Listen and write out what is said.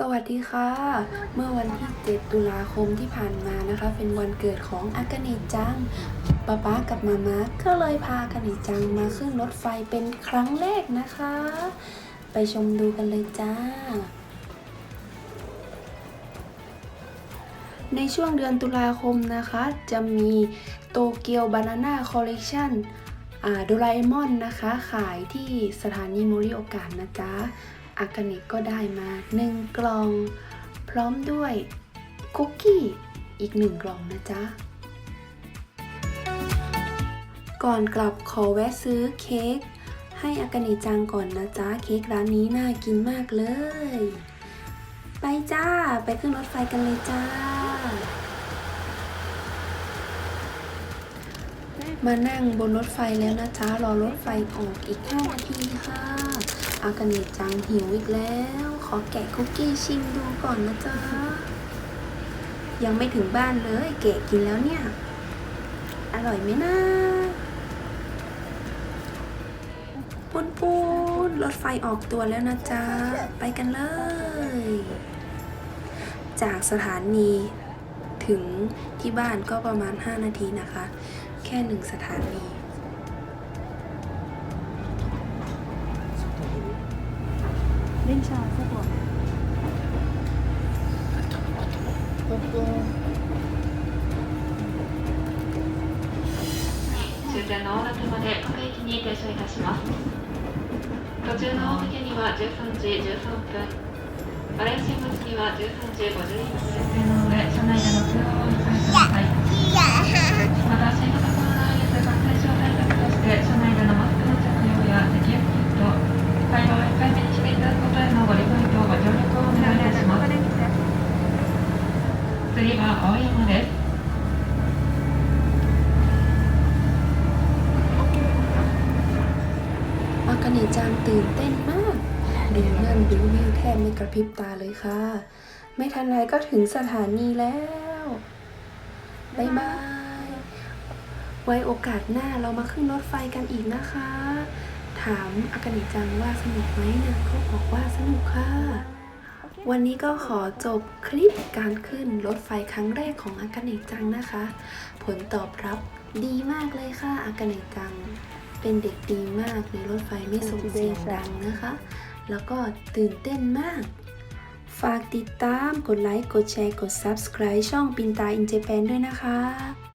สวัสดีค่ะ เมื่อวันที่ 7 ตุลาคมที่ผ่านมานะคะ เป็นวันเกิดของอากาเนจังป๊าป๊ากับมาม่าก็เลยพาอากาเนจังมาขึ้นรถไฟเป็นครั้งแรกนะคะ ไปชมดูกันเลยจ้า ในช่วงเดือนตุลาคมนะคะ จะมีโตเกียวบานาน่าคอลเลกชันโดราเอมอนนะคะ ขายที่สถานีโมริโอกะนะจ๊ะ อากาเนะก็ได้มา 1 กล่อง พร้อมด้วยคุกกี้อีก 1 กล่องนะจ๊ะ ก่อนกลับขอแวะซื้อเค้กให้อากาเนะจังก่อนนะจ๊ะ เค้กร้านนี้น่ากินมากเลย ไปจ้า ไปขึ้นรถไฟกันเลยจ้า มานั่งบนรถไฟแล้วนะจ๊ะรอรถไฟออกอีก5นาทีค่ะ อากาเนจังหิวอีกแล้ว ขอแกะคุกกี้ชิมดูก่อนนะจ๊ะ ยังไม่ถึงบ้านเลยแกะกินแล้วเนี่ย อร่อยไหมนะปุ้นปุ้นรถไฟออกตัวแล้วนะจ๊ะ ไปกันเลย จากสถานีถึงที่บ้านก็ประมาณ 5 นาทีนะคะ แค่หนึ่งสถานี 電車あそこ終点の大館まで各駅に停車いたします途中の大池には13時13分バレンシン町には13時51分 次は青山です อากาเนะจังตื่นเต้นมาก ดูนั่นดูนี่แทบไม่กระพริบตาเลยค่ะ ไม่ทันไรก็ถึงสถานีแล้วบายบาย ไว้โอกาสหน้าเรามาขึ้นรถไฟกันอีกนะคะ ถามอากาเนะจังว่าสนุกไหมนะเขาบอกว่าสนุกค่ะ วันนี้ก็ขอจบคลิปการขึ้นรถไฟครั้งแรกของอากาเนะจังนะคะ ผลตอบรับดีมากเลยค่ะอากาเนะจัง เป็นเด็กดีมากในรถไฟไม่ส่งเสียงดังนะคะ แล้วก็ตื่นเต้นมาก ฝากติดตามกดไลค์ กดแชร์ กด Subscribe ช่องปินตาอินเจแปนด้วยนะคะ